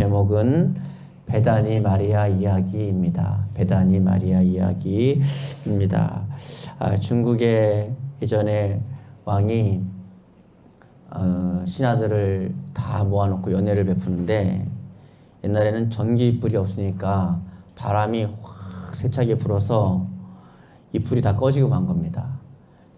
제목은 베다니 마리아 이야기입니다. 베다니 마리아 이야기입니다. 아, 중국의 예전에 왕이 어, 신하들을 다 모아놓고 연회를 베푸는데 옛날에는 전기 불이 없으니까 바람이 확 세차게 불어서 이 불이 다 꺼지고 만 겁니다.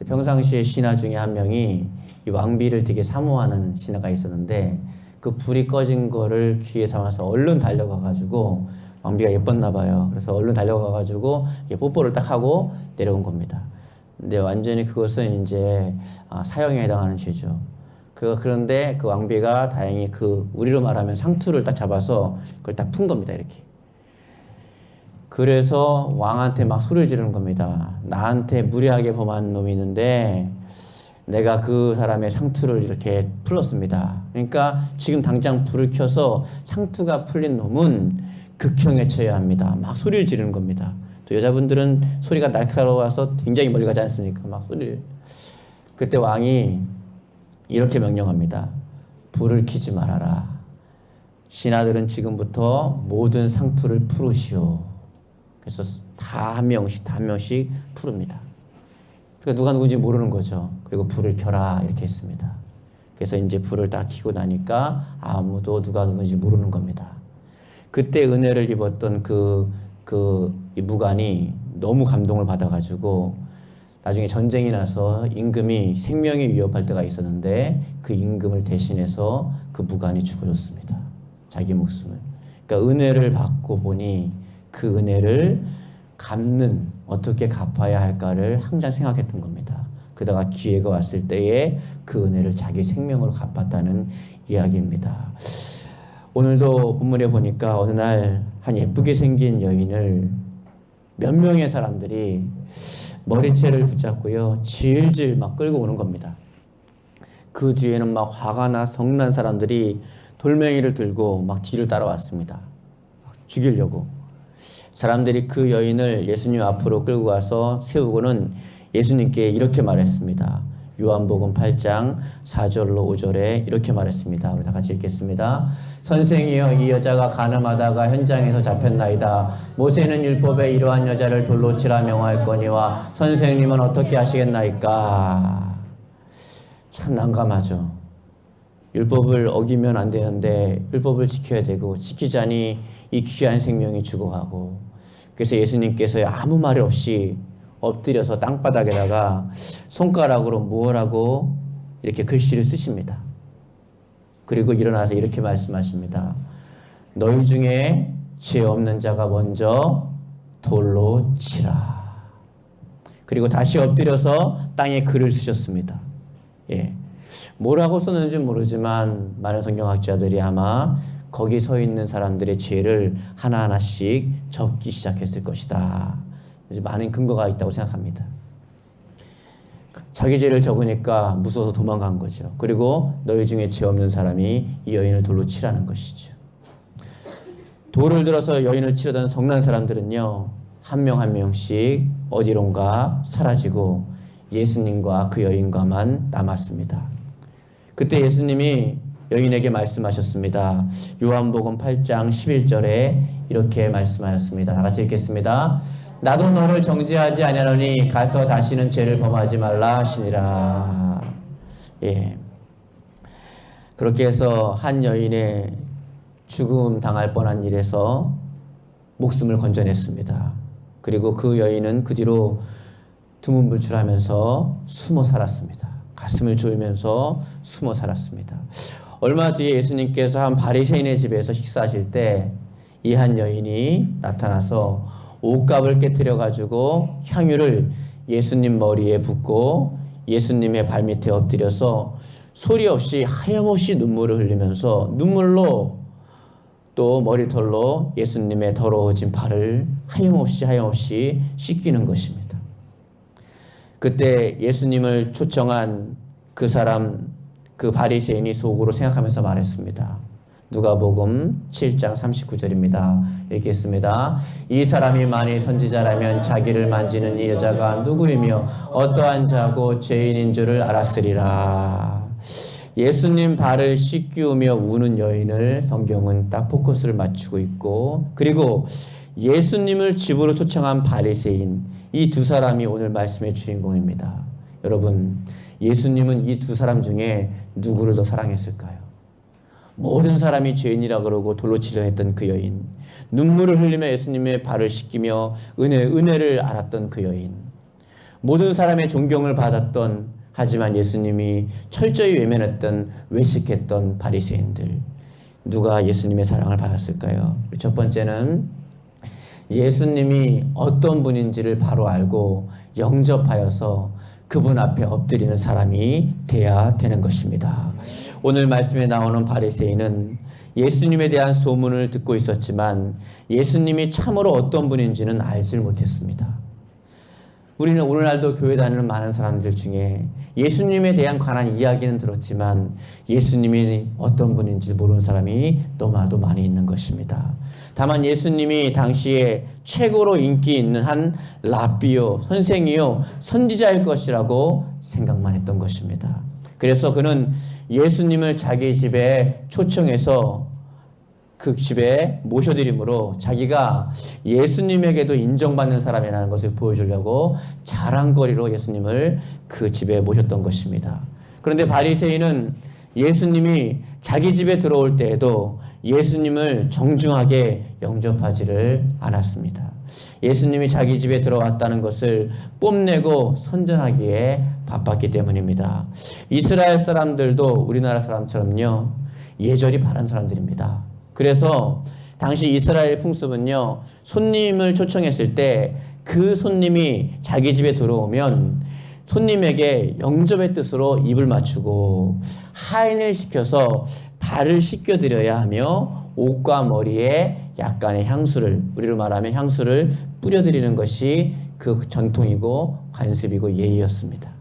평상시에 신하 중에 한 명이 이 왕비를 되게 사모하는 신하가 있었는데 그 불이 꺼진 거를 귀에 삼아서 얼른 달려가 가지고 왕비가 예뻤나 봐요. 그래서 얼른 달려가 가지고 뽀뽀를 딱 하고 내려온 겁니다. 근데 완전히 그것은 이제 아, 사형에 해당하는 죄죠. 그 그런데 그 왕비가 다행히 그 우리로 말하면 상투를 딱 잡아서 그걸 딱 푼 겁니다. 이렇게. 그래서 왕한테 막 소리를 지르는 겁니다. 나한테 무례하게 범한 놈이 있는데 내가 그 사람의 상투를 이렇게 풀었습니다. 그러니까 지금 당장 불을 켜서 상투가 풀린 놈은 극형에 처해야 합니다. 막 소리를 지르는 겁니다. 또 여자분들은 소리가 날카로워서 굉장히 멀리 가지 않습니까? 막 소리를. 그때 왕이 이렇게 명령합니다. 불을 켜지 말아라. 신하들은 지금부터 모든 상투를 풀으시오. 그래서 다 한 명씩 다 한 명씩 푸릅니다. 그러니까 누가 누군지 모르는 거죠. 그리고 불을 켜라 이렇게 했습니다. 그래서 이제 불을 딱 켜고 나니까 아무도 누가 누군지 모르는 겁니다. 그때 은혜를 입었던 그, 그 무관이 너무 감동을 받아가지고 나중에 전쟁이 나서 임금이 생명이 위협할 때가 있었는데 그 임금을 대신해서 그 무관이 죽어줬습니다. 자기 목숨을. 그러니까 은혜를 받고 보니 그 은혜를 갚는 어떻게 갚아야 할까를 항상 생각했던 겁니다. 그다가 기회가 왔을 때에 그 은혜를 자기 생명으로 갚았다는 이야기입니다. 오늘도 본문에 보니까 어느 날 한 예쁘게 생긴 여인을 몇 명의 사람들이 머리채를 붙잡고요. 질질 막 끌고 오는 겁니다. 그 뒤에는 막 화가 나 성난 사람들이 돌멩이를 들고 막 뒤를 따라왔습니다. 막 죽이려고. 사람들이 그 여인을 예수님 앞으로 끌고 가서 세우고는 예수님께 이렇게 말했습니다. 요한복음 8장 4절로 5절에 이렇게 말했습니다. 우리 다 같이 읽겠습니다. 선생이여 이 여자가 가늠하다가 현장에서 잡혔나이다. 모세는 율법에 이러한 여자를 돌로 치라 명하였거니와 선생님은 어떻게 하시겠나이까? 참 난감하죠. 율법을 어기면 안 되는데 율법을 지켜야 되고 지키자니 이 귀한 생명이 죽어가고 그래서 예수님께서 아무 말 없이 엎드려서 땅바닥에다가 손가락으로 무엇라고 이렇게 글씨를 쓰십니다. 그리고 일어나서 이렇게 말씀하십니다. 너희 중에 죄 없는 자가 먼저 돌로 치라. 그리고 다시 엎드려서 땅에 글을 쓰셨습니다. 예. 뭐라고 썼는지 모르지만 많은 성경학자들이 아마 거기 서 있는 사람들의 죄를 하나하나씩 적기 시작했을 것이다. 많은 근거가 있다고 생각합니다. 자기 죄를 적으니까 무서워서 도망간 거죠. 그리고 너희 중에 죄 없는 사람이 이 여인을 돌로 치라는 것이죠. 돌을 들어서 여인을 치려던 성난 사람들은요, 한 명한 명씩 어디론가 사라지고 예수님과 그 여인과만 남았습니다. 그때 예수님이 여인에게 말씀하셨습니다. 요한복음 8장 11절에 이렇게 말씀하였습니다. 다 같이 읽겠습니다. 나도 너를 정죄하지 아니하노니 가서 다시는 죄를 범하지 말라 하시니라. 예. 그렇게 해서 한 여인의 죽음 당할 뻔한 일에서 목숨을 건져냈습니다. 그리고 그 여인은 그 뒤로 두문불출하면서 숨어 살았습니다. 가슴을 조이면서 숨어 살았습니다. 얼마 뒤에 예수님께서 한 바리새인의 집에서 식사하실 때 이 한 여인이 나타나서 옷값을 깨뜨려 가지고 향유를 예수님 머리에 붓고 예수님의 발밑에 엎드려서 소리 없이 하염없이 눈물을 흘리면서 눈물로 또 머리털로 예수님의 더러워진 발을 하염없이 하염없이 씻기는 것입니다. 그때 예수님을 초청한 그 사람 그 바리새인이 속으로 생각하면서 말했습니다. 누가복음 7장 39절입니다. 읽겠습니다. 이 사람이 만일 선지자라면 자기를 만지는 이 여자가 누구이며 어떠한 자고 죄인인 줄을 알았으리라. 예수님 발을 씻기우며 우는 여인을 성경은 딱 포커스를 맞추고 있고 그리고 예수님을 집으로 초청한 바리새인 이 두 사람이 오늘 말씀의 주인공입니다. 여러분 예수님은 이 두 사람 중에 누구를 더 사랑했을까요? 모든 사람이 죄인이라 그러고 돌로 치려 했던 그 여인 눈물을 흘리며 예수님의 발을 씻기며 은혜 은혜를 알았던 그 여인 모든 사람의 존경을 받았던 하지만 예수님이 철저히 외면했던 외식했던 바리새인들 누가 예수님의 사랑을 받았을까요? 첫 번째는 예수님이 어떤 분인지를 바로 알고 영접하여서 그분 앞에 엎드리는 사람이 돼야 되는 것입니다. 오늘 말씀에 나오는 바리새인은 예수님에 대한 소문을 듣고 있었지만 예수님이 참으로 어떤 분인지는 알지 못했습니다. 우리는 오늘날도 교회 다니는 많은 사람들 중에 예수님에 대한 관한 이야기는 들었지만 예수님이 어떤 분인지 모르는 사람이 너무나도 많이 있는 것입니다. 다만 예수님이 당시에 최고로 인기 있는 한 라비요, 선생이요, 선지자일 것이라고 생각만 했던 것입니다. 그래서 그는 예수님을 자기 집에 초청해서 그 집에 모셔드림으로 자기가 예수님에게도 인정받는 사람이라는 것을 보여주려고 자랑거리로 예수님을 그 집에 모셨던 것입니다. 그런데 바리새인은 예수님이 자기 집에 들어올 때에도 예수님을 정중하게 영접하지를 않았습니다. 예수님이 자기 집에 들어왔다는 것을 뽐내고 선전하기에 바빴기 때문입니다. 이스라엘 사람들도 우리나라 사람처럼요, 예절이 바른 사람들입니다. 그래서 당시 이스라엘 풍습은요, 손님을 초청했을 때 그 손님이 자기 집에 들어오면 손님에게 영접의 뜻으로 입을 맞추고 하인을 시켜서 발을 씻겨드려야 하며 옷과 머리에 약간의 향수를 우리로 말하면 향수를 뿌려드리는 것이 그 전통이고 관습이고 예의였습니다.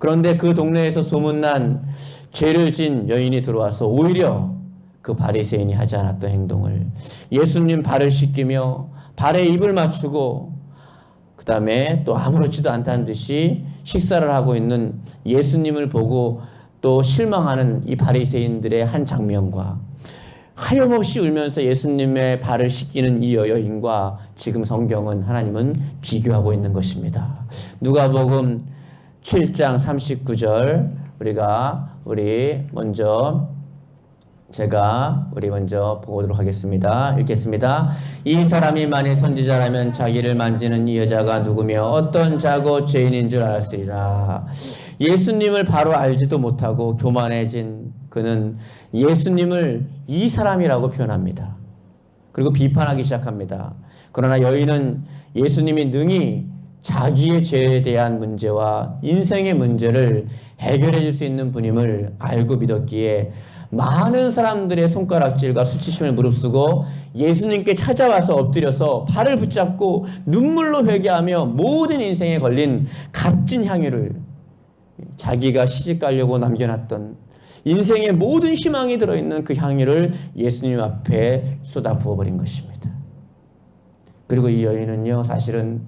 그런데 그 동네에서 소문난 죄를 진 여인이 들어와서 오히려 그 바리새인이 하지 않았던 행동을 예수님 발을 씻기며 발에 입을 맞추고 그 다음에 또 아무렇지도 않다는 듯이 식사를 하고 있는 예수님을 보고 또 실망하는 이 바리새인들의 한 장면과 하염없이 울면서 예수님의 발을 씻기는 이 여인과 지금 성경은 하나님은 비교하고 있는 것입니다. 누가복음 7장 39절 우리가 우리 먼저 제가 우리 먼저 보도록 하겠습니다. 읽겠습니다. 이 사람이 만일 선지자라면 자기를 만지는 이 여자가 누구며 어떤 자고 죄인인 줄 알았으리라. 예수님을 바로 알지도 못하고 교만해진 그는 예수님을 이 사람이라고 표현합니다. 그리고 비판하기 시작합니다. 그러나 여인은 예수님이 능히 자기의 죄에 대한 문제와 인생의 문제를 해결해 줄 수 있는 분임을 알고 믿었기에 많은 사람들의 손가락질과 수치심을 무릅쓰고 예수님께 찾아와서 엎드려서 발을 붙잡고 눈물로 회개하며 모든 인생에 걸린 값진 향유를 자기가 시집 가려고 남겨놨던 인생의 모든 희망이 들어있는 그 향유를 예수님 앞에 쏟아 부어버린 것입니다. 그리고 이 여인은요, 사실은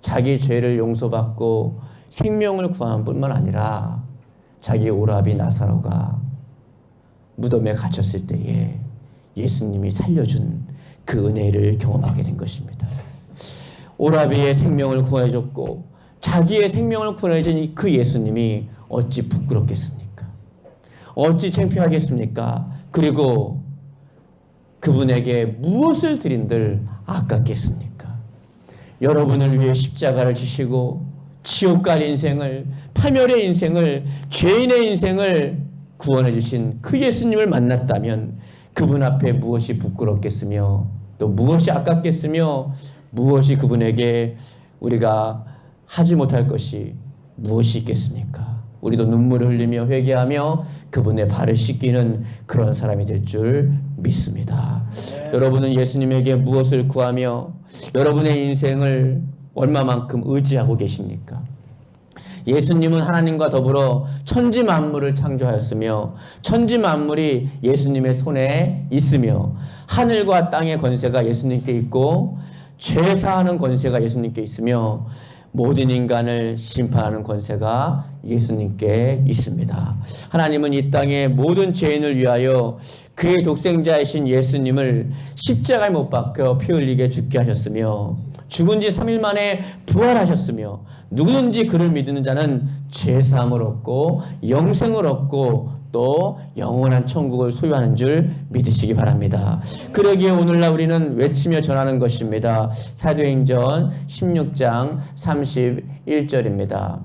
자기 죄를 용서받고 생명을 구한 뿐만 아니라 자기 오라비 나사로가 무덤에 갇혔을 때에 예수님이 살려준 그 은혜를 경험하게 된 것입니다. 오라비의 생명을 구해줬고 자기의 생명을 구해준 그 예수님이 어찌 부끄럽겠습니까? 어찌 창피하겠습니까? 그리고 그분에게 무엇을 드린들 아깝겠습니까? 여러분을 위해 십자가를 지시고 지옥 갈 인생을 파멸의 인생을 죄인의 인생을 구원해 주신 그 예수님을 만났다면 그분 앞에 무엇이 부끄럽겠으며 또 무엇이 아깝겠으며 무엇이 그분에게 우리가 하지 못할 것이 무엇이 있겠습니까? 우리도 눈물을 흘리며 회개하며 그분의 발을 씻기는 그런 사람이 될 줄 믿습니다. 네. 여러분은 예수님에게 무엇을 구하며 여러분의 인생을 얼마만큼 의지하고 계십니까? 예수님은 하나님과 더불어 천지 만물을 창조하였으며 천지 만물이 예수님의 손에 있으며 하늘과 땅의 권세가 예수님께 있고 죄 사하는 권세가 예수님께 있으며 모든 인간을 심판하는 권세가 예수님께 있습니다. 하나님은 이 땅의 모든 죄인을 위하여 그의 독생자이신 예수님을 십자가에 못 박혀 피 흘리게 죽게 하셨으며 죽은 지 3일 만에 부활하셨으며 누구든지 그를 믿는 자는 죄사함을 얻고 영생을 얻고 또 영원한 천국을 소유하는 줄 믿으시기 바랍니다. 그러기에 오늘날 우리는 외치며 전하는 것입니다. 사도행전 16장 31절입니다.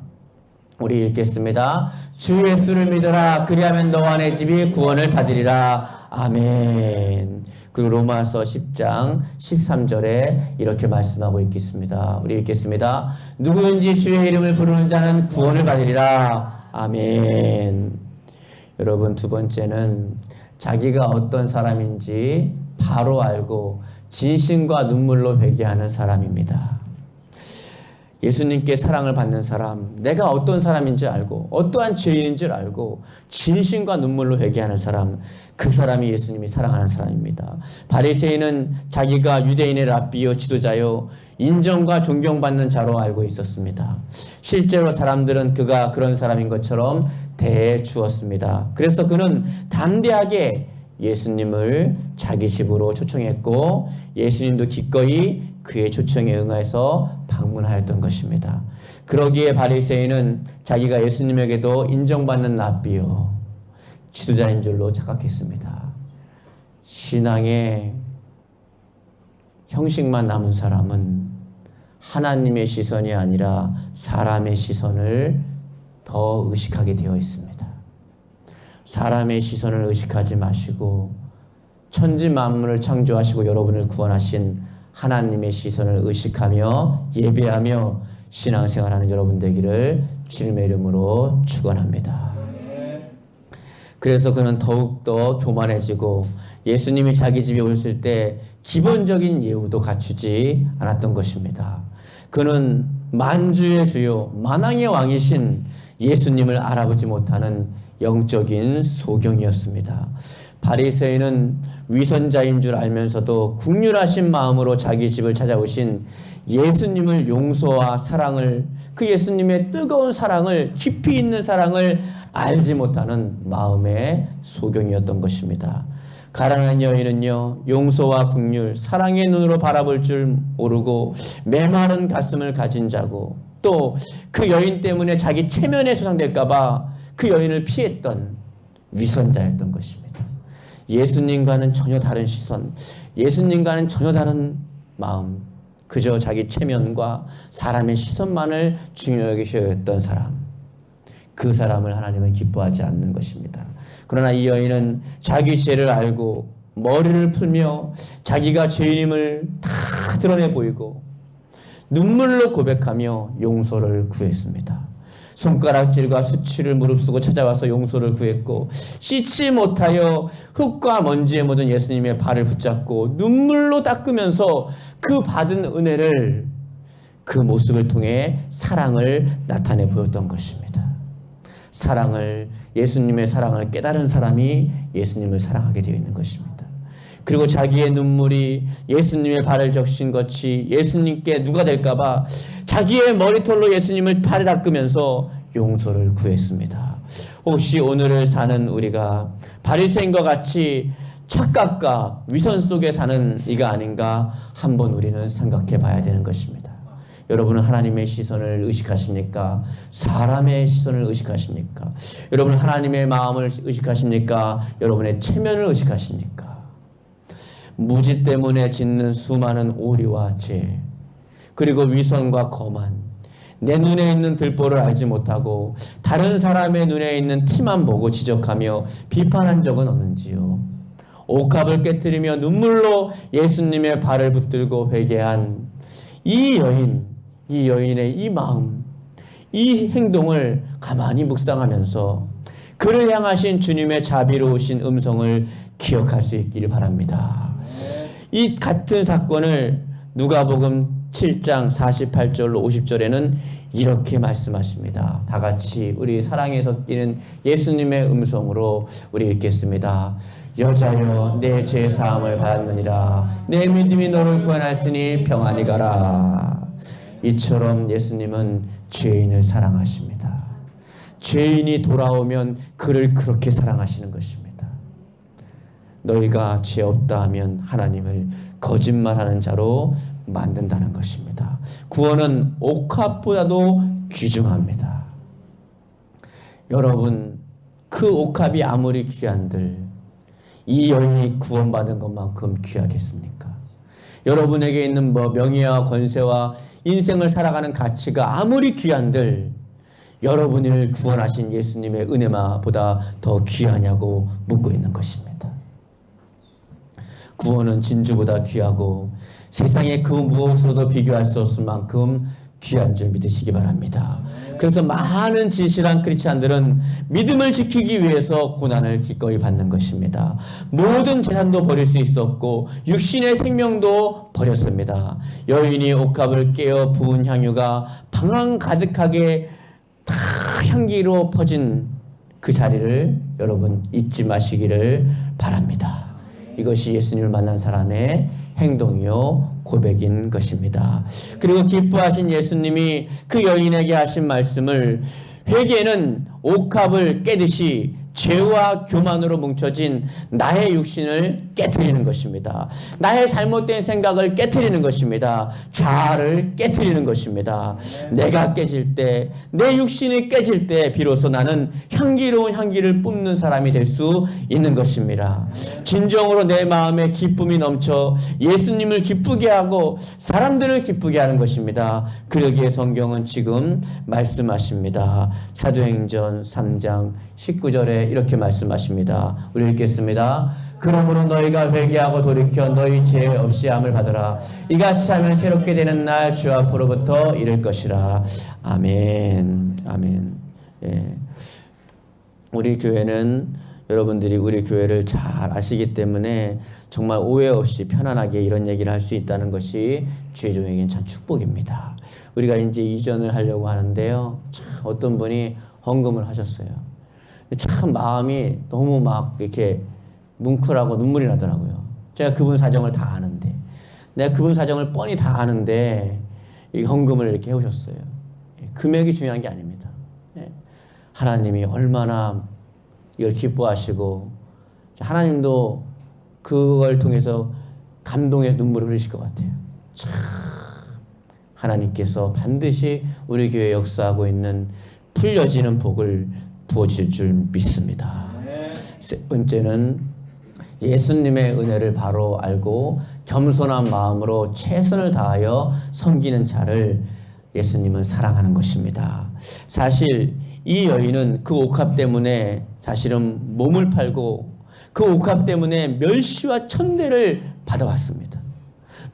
우리 읽겠습니다. 주 예수를 믿어라. 그리하면 너와 내 집이 구원을 받으리라. 아멘. 그리고 로마서 10장 13절에 이렇게 말씀하고 있겠습니다. 우리 읽겠습니다. 누구든지 주의 이름을 부르는 자는 구원을 받으리라. 아멘. 여러분 두 번째는 자기가 어떤 사람인지 바로 알고 진심과 눈물로 회개하는 사람입니다. 예수님께 사랑을 받는 사람, 내가 어떤 사람인지 알고 어떠한 죄인인지 알고 진심과 눈물로 회개하는 사람, 그 사람이 예수님이 사랑하는 사람입니다. 바리새인은 자기가 유대인의 랍비요 지도자요 인정과 존경받는 자로 알고 있었습니다. 실제로 사람들은 그가 그런 사람인 것처럼 대해 주었습니다. 그래서 그는 담대하게 예수님을 자기 집으로 초청했고 예수님도 기꺼이 그의 초청에 응해서 방문하였던 것입니다. 그러기에 바리새인은 자기가 예수님에게도 인정받는 랍비요 지도자인 줄로 착각했습니다. 신앙의 형식만 남은 사람은 하나님의 시선이 아니라 사람의 시선을 더 의식하게 되어 있습니다. 사람의 시선을 의식하지 마시고 천지 만물을 창조하시고 여러분을 구원하신 하나님의 시선을 의식하며 예배하며 신앙생활하는 여러분 되기를 주님의 이름으로 축원합니다. 그래서 그는 더욱더 교만해지고 예수님이 자기 집에 오셨을 때 기본적인 예우도 갖추지 않았던 것입니다. 그는 만주의 주요 만왕의 왕이신 예수님을 알아보지 못하는 영적인 소경이었습니다. 바리새인은 위선자인 줄 알면서도 국률하신 마음으로 자기 집을 찾아오신 예수님을 용서와 사랑을 그 예수님의 뜨거운 사랑을 깊이 있는 사랑을 알지 못하는 마음의 소경이었던 것입니다. 가난한 여인은요 용서와 국률 사랑의 눈으로 바라볼 줄 모르고 메마른 가슴을 가진 자고 또 그 여인 때문에 자기 체면에 소상될까봐 그 여인을 피했던 위선자였던 것입니다. 예수님과는 전혀 다른 시선, 예수님과는 전혀 다른 마음, 그저 자기 체면과 사람의 시선만을 중요하게 여겼던 사람. 그 사람을 하나님은 기뻐하지 않는 것입니다. 그러나 이 여인은 자기 죄를 알고 머리를 풀며 자기가 죄인임을 다 드러내 보이고 눈물로 고백하며 용서를 구했습니다. 손가락질과 수치를 무릅쓰고 찾아와서 용서를 구했고 씻지 못하여 흙과 먼지에 묻은 예수님의 발을 붙잡고 눈물로 닦으면서 그 받은 은혜를 그 모습을 통해 사랑을 나타내 보였던 것입니다. 사랑을 예수님의 사랑을 깨달은 사람이 예수님을 사랑하게 되어 있는 것입니다. 그리고 자기의 눈물이 예수님의 발을 적신 것이 예수님께 누가 될까봐 자기의 머리털로 예수님을 발에 닦으면서 용서를 구했습니다. 혹시 오늘을 사는 우리가 바리새인과 같이 착각과 위선 속에 사는 이가 아닌가 한번 우리는 생각해 봐야 되는 것입니다. 여러분은 하나님의 시선을 의식하십니까? 사람의 시선을 의식하십니까? 여러분 하나님의 마음을 의식하십니까? 여러분의 체면을 의식하십니까? 무지 때문에 짓는 수많은 오리와 죄, 그리고 위선과 거만, 내 눈에 있는 들보를 알지 못하고 다른 사람의 눈에 있는 티만 보고 지적하며 비판한 적은 없는지요? 옥합을 깨뜨리며 눈물로 예수님의 발을 붙들고 회개한 이 여인, 이 여인의 이 마음, 이 행동을 가만히 묵상하면서 그를 향하신 주님의 자비로우신 음성을 기억할 수 있기를 바랍니다. 이 같은 사건을 누가복음 7장 48절로 50절에는 이렇게 말씀하십니다. 다 같이 우리 사랑에 섞이는 예수님의 음성으로 우리 읽겠습니다. 여자여 내 죄 사함을 받았느니라 내 믿음이 너를 구원하였으니 평안히 가라. 이처럼 예수님은 죄인을 사랑하십니다. 죄인이 돌아오면 그를 그렇게 사랑하시는 것입니다. 너희가 죄 없다 하면 하나님을 거짓말하는 자로 만든다는 것입니다. 구원은 옥합보다도 귀중합니다. 여러분, 그 옥합이 아무리 귀한들 이 여인이 구원받은 것만큼 귀하겠습니까? 여러분에게 있는 뭐 명예와 권세와 인생을 살아가는 가치가 아무리 귀한들 여러분을 구원하신 예수님의 은혜마보다 더 귀하냐고 묻고 있는 것입니다. 구원은 진주보다 귀하고 세상의 그 무엇으로도 비교할 수 없을 만큼 귀한 줄 믿으시기 바랍니다. 그래서 많은 진실한 크리스찬들은 믿음을 지키기 위해서 고난을 기꺼이 받는 것입니다. 모든 재산도 버릴 수 있었고 육신의 생명도 버렸습니다. 여인이 옥합을 깨어 부은 향유가 방황 가득하게 다 향기로 퍼진 그 자리를 여러분 잊지 마시기를 바랍니다. 이것이 예수님을 만난 사람의 행동이요 고백인 것입니다. 그리고 기뻐하신 예수님이 그 여인에게 하신 말씀을 회개는 옥합을 깨듯이 죄와 교만으로 뭉쳐진 나의 육신을 깨뜨리는 것입니다. 나의 잘못된 생각을 깨뜨리는 것입니다. 자아를 깨뜨리는 것입니다. 내가 깨질 때, 내 육신이 깨질 때 비로소 나는 향기로운 향기를 뿜는 사람이 될 수 있는 것입니다. 진정으로 내 마음에 기쁨이 넘쳐 예수님을 기쁘게 하고 사람들을 기쁘게 하는 것입니다. 그러기에 성경은 지금 말씀하십니다. 사도행전 3장 19절에 이렇게 말씀하십니다. 우리 읽겠습니다. 그러므로 너희가 회개하고 돌이켜 너희 죄 없이 함을 받으라. 이같이 하면 새롭게 되는 날 주 앞으로부터 이를 것이라. 아멘. 아멘. 예. 우리 교회는 여러분들이 우리 교회를 잘 아시기 때문에 정말 오해 없이 편안하게 이런 얘기를 할 수 있다는 것이 주의 종에게는 참 축복입니다. 우리가 이제 이전을 하려고 하는데요. 참 어떤 분이 헌금을 하셨어요. 참 마음이 너무 막 이렇게 뭉클하고 눈물이 나더라고요. 제가 그분 사정을 다 아는데, 내가 그분 사정을 뻔히 다 아는데 이 헌금을 이렇게 해오셨어요. 예, 금액이 중요한 게 아닙니다. 예, 하나님이 얼마나 이걸 기뻐하시고 하나님도 그걸 통해서 감동해서 눈물을 흘리실 것 같아요. 참 하나님께서 반드시 우리 교회 역사하고 있는 풀려지는 복을 부어주실 줄 믿습니다. 세 번째는 예수님의 은혜를 바로 알고 겸손한 마음으로 최선을 다하여 섬기는 자를 예수님은 사랑하는 것입니다. 사실 이 여인은 그 옥합 때문에 사실은 몸을 팔고 그 옥합 때문에 멸시와 천대를 받아왔습니다.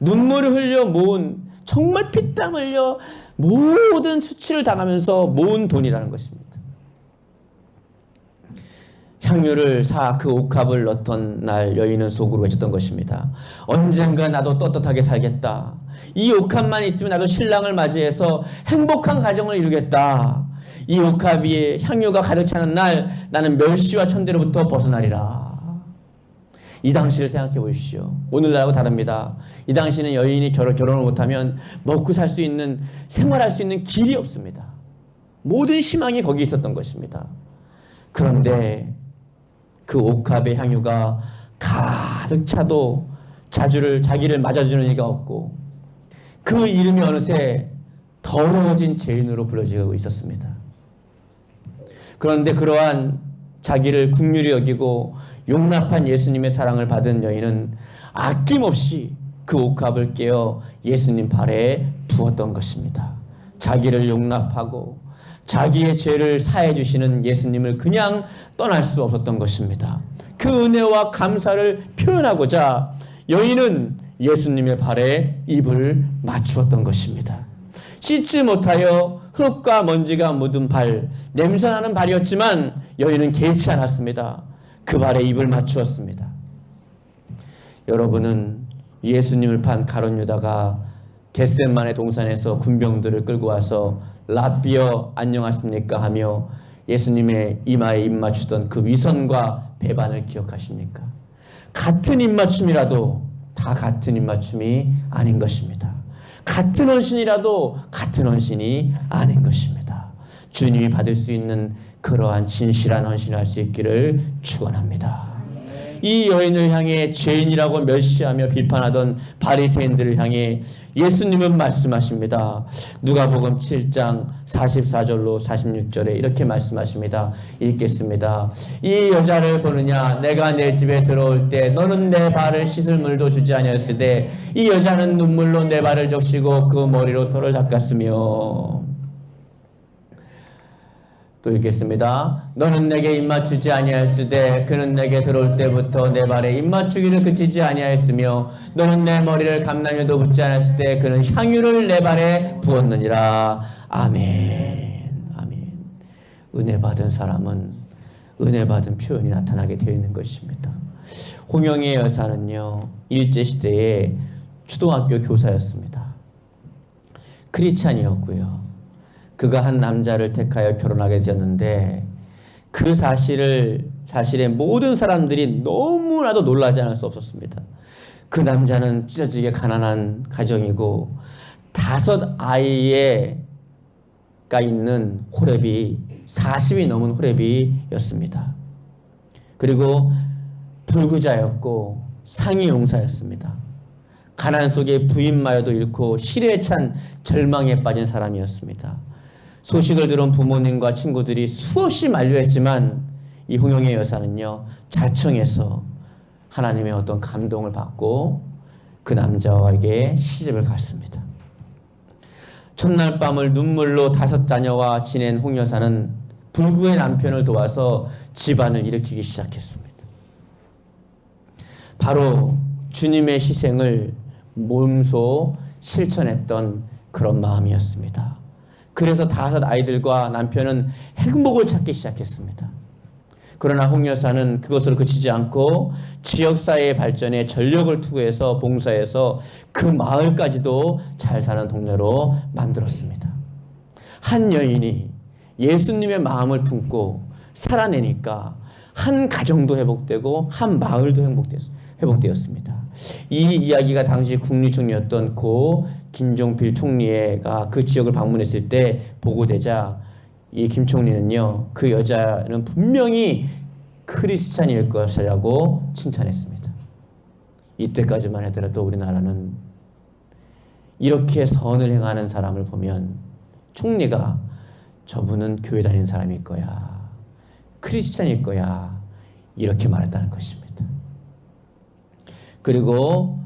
눈물을 흘려 모은 정말 피땀 흘려 모든 수치를 당하면서 모은 돈이라는 것입니다. 향유를 사 그 옥합을 넣던 날 여인은 속으로 외쳤던 것입니다. 언젠가 나도 떳떳하게 살겠다. 이 옥합만 있으면 나도 신랑을 맞이해서 행복한 가정을 이루겠다. 이 옥합 위에 향유가 가득 차는 날 나는 멸시와 천대로부터 벗어나리라. 이 당시를 생각해 보십시오. 오늘날하고 다릅니다. 이 당시는 여인이 결혼, 결혼을 못하면 먹고 살 수 있는, 생활할 수 있는 길이 없습니다. 모든 희망이 거기 있었던 것입니다. 그런데 그 옥합의 향유가 가득 차도 자주를, 자기를 맞아주는 이가 없고 그 이름이 어느새 더러워진 죄인으로 불려지고 있었습니다. 그런데 그러한 자기를 국률이 여기고 용납한 예수님의 사랑을 받은 여인은 아낌없이 그 옥합을 깨어 예수님 발에 부었던 것입니다. 자기를 용납하고 자기의 죄를 사해 주시는 예수님을 그냥 떠날 수 없었던 것입니다. 그 은혜와 감사를 표현하고자 여인은 예수님의 발에 입을 맞추었던 것입니다. 씻지 못하여 흙과 먼지가 묻은 발, 냄새나는 발이었지만 여인은 개의치 않았습니다. 그 발에 입을 맞추었습니다. 여러분은 예수님을 판 가론 유다가 겟셋만의 동산에서 군병들을 끌고 와서 라비어 안녕하십니까 하며 예수님의 이마에 입 맞추던 그 위선과 배반을 기억하십니까? 같은 입맞춤이라도 다 같은 입맞춤이 아닌 것입니다. 같은 헌신이라도 같은 헌신이 아닌 것입니다. 주님이 받을 수 있는 그러한 진실한 헌신을 할 수 있기를 축원합니다. 이 여인을 향해 죄인이라고 멸시하며 비판하던 바리새인들을 향해 예수님은 말씀하십니다. 누가복음 7장 44절로 46절에 이렇게 말씀하십니다. 읽겠습니다. 이 여자를 보느냐 내가 내 집에 들어올 때 너는 내 발을 씻을 물도 주지 아니었으되 이 여자는 눈물로 내 발을 적시고 그 머리로 털을 닦았으며 또 읽겠습니다. 너는 내게 입맞추지 아니하였으되 그는 내게 들어올 때부터 내 발에 입맞추기를 그치지 아니하였으며 너는 내 머리를 감나며도 붙지 않았을 때 그는 향유를 내 발에 부었느니라. 아멘. 아멘. 은혜 받은 사람은 은혜 받은 표현이 나타나게 되어 있는 것입니다. 홍영의 여사는요 일제 시대에 초등학교 교사였습니다. 크리스찬이었고요. 그가 한 남자를 택하여 결혼하게 되었는데 그 사실을 사실에 모든 사람들이 너무나도 놀라지 않을 수 없었습니다. 그 남자는 찢어지게 가난한 가정이고 다섯 아이가 있는 호랩이 40이 넘은 호랩이었습니다. 그리고 불구자였고 상위 용사였습니다. 가난 속에 부인마여도 잃고 실에 찬 절망에 빠진 사람이었습니다. 소식을 들은 부모님과 친구들이 수없이 만류했지만 이 홍영의 여사는요 자청해서 하나님의 어떤 감동을 받고 그 남자에게 시집을 갔습니다. 첫날 밤을 눈물로 다섯 자녀와 지낸 홍 여사는 불구의 남편을 도와서 집안을 일으키기 시작했습니다. 바로 주님의 희생을 몸소 실천했던 그런 마음이었습니다. 그래서 다섯 아이들과 남편은 행복을 찾기 시작했습니다. 그러나 홍 여사는 그것으로 그치지 않고 지역사회 발전에 전력을 투구해서 봉사해서 그 마을까지도 잘 사는 동네로 만들었습니다. 한 여인이 예수님의 마음을 품고 살아내니까 한 가정도 회복되고 한 마을도 회복되었습니다. 이 이야기가 당시 국리총리였던 고 김종필 총리가 그 지역을 방문했을 때 보고되자 이 김 총리는요 그 여자는 분명히 크리스찬일 것이라고 칭찬했습니다. 이때까지만 하더라도 우리나라는 이렇게 선을 행하는 사람을 보면 총리가 저분은 교회 다니는 사람일 거야. 크리스찬일 거야. 이렇게 말했다는 것입니다. 그리고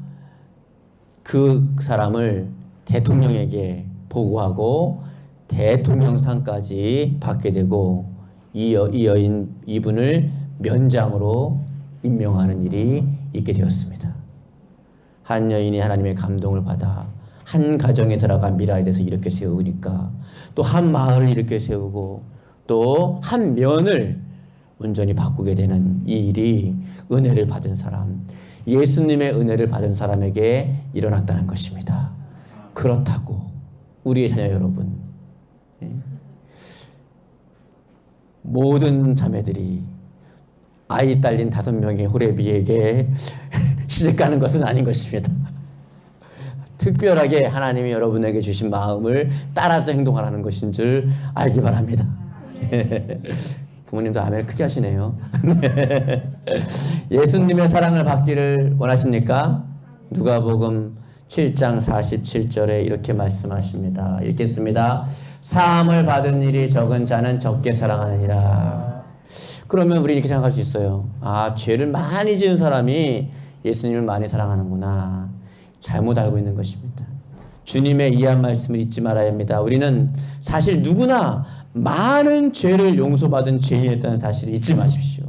그 사람을 대통령에게 보고하고 대통령상까지 받게 되고 이, 여, 이 여인 이분을 면장으로 임명하는 일이 있게 되었습니다. 한 여인이 하나님의 감동을 받아 한 가정에 들어간 미라에 대해서 이렇게 세우니까 또 한 마을을 이렇게 세우고 또 한 면을 온전히 바꾸게 되는 이 일이 은혜를 받은 사람, 예수님의 은혜를 받은 사람에게 일어났다는 것입니다. 그렇다고 우리의 자녀 여러분, 예? 모든 자매들이 아이 딸린 다섯 명의 호레비에게 시집 가는 것은 아닌 것입니다. 특별하게 하나님이 여러분에게 주신 마음을 따라서 행동하라는 것인 줄 알기 바랍니다. 부모님도 아멘 크게 하시네요. 예수님의 사랑을 받기를 원하십니까? 누가복음 7장 47절에 이렇게 말씀하십니다. 읽겠습니다. 사함을 받은 일이 적은 자는 적게 사랑하느니라. 그러면 우리 이렇게 생각할 수 있어요. 아, 죄를 많이 지은 사람이 예수님을 많이 사랑하는구나. 잘못 알고 있는 것입니다. 주님의 이한 말씀을 잊지 말아야 합니다. 우리는 사실 누구나 많은 죄를 용서받은 죄인이었다는 사실을 잊지 마십시오.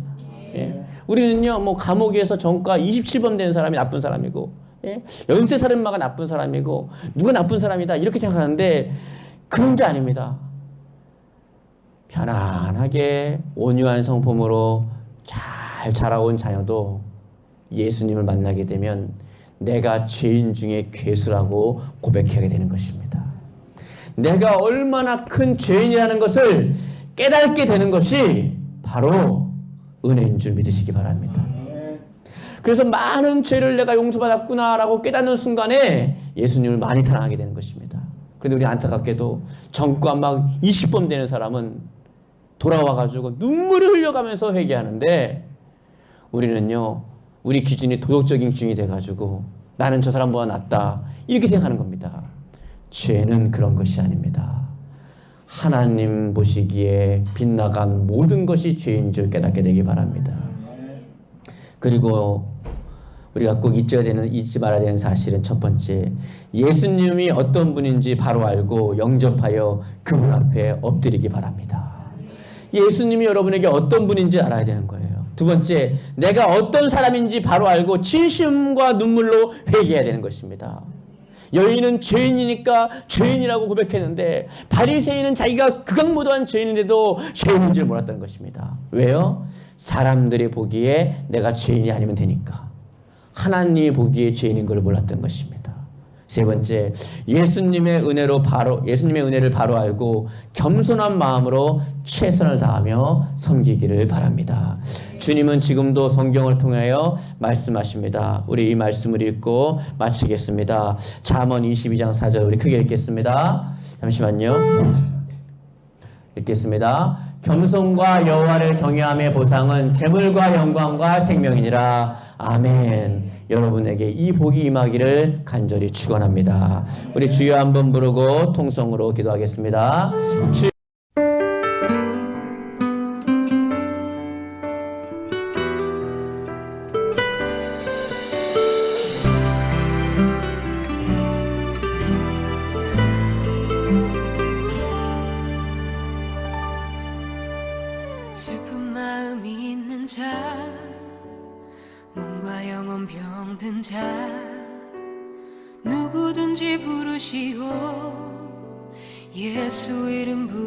예. 우리는요, 뭐 감옥에서 전과 27번 된 사람이 나쁜 사람이고, 예? 연쇄 살인마가 나쁜 사람이고, 누가 나쁜 사람이다 이렇게 생각하는데 그런 게 아닙니다. 편안하게 온유한 성품으로 잘 자라온 자녀도 예수님을 만나게 되면 내가 죄인 중에 괴수라고 고백하게 되는 것입니다. 내가 얼마나 큰 죄인이라는 것을 깨닫게 되는 것이 바로 은혜인 줄 믿으시기 바랍니다. 그래서 많은 죄를 내가 용서받았구나라고 깨닫는 순간에 예수님을 많이 사랑하게 되는 것입니다. 그런데 우리 안타깝게도 전과 막 20번 되는 사람은 돌아와가지고 눈물을 흘려가면서 회개하는데 우리는요, 우리 기준이 도덕적인 기준이 돼가지고 나는 저 사람보다 낫다. 이렇게 생각하는 겁니다. 죄는 그런 것이 아닙니다. 하나님 보시기에 빗나간 모든 것이 죄인 줄 깨닫게 되기 바랍니다. 그리고 우리가 꼭 잊어야 되는 잊지 말아야 되는 사실은 첫 번째 예수님이 어떤 분인지 바로 알고 영접하여 그분 앞에 엎드리기 바랍니다. 예수님이 여러분에게 어떤 분인지 알아야 되는 거예요. 두 번째, 내가 어떤 사람인지 바로 알고 진심과 눈물로 회개해야 되는 것입니다. 여인은 죄인이니까 죄인이라고 고백했는데 바리새인은 자기가 극악무도한 죄인인데도 죄인인 줄 몰랐다는 것입니다. 왜요? 사람들이 보기에 내가 죄인이 아니면 되니까. 하나님이 보기에 죄인인 걸 몰랐던 것입니다. 세 번째, 예수님의 은혜로 바로 예수님의 은혜를 바로 알고 겸손한 마음으로 최선을 다하며 섬기기를 바랍니다. 주님은 지금도 성경을 통하여 말씀하십니다. 우리 이 말씀을 읽고 마치겠습니다. 잠언 22장 4절 우리 크게 읽겠습니다. 잠시만요. 읽겠습니다. 겸손과 여호와를 경외함의 보상은 재물과 영광과 생명이니라. 아멘. 여러분에게 이 복이 임하기를 간절히 축원합니다. 우리 주여 한번 부르고 통성으로 기도하겠습니다.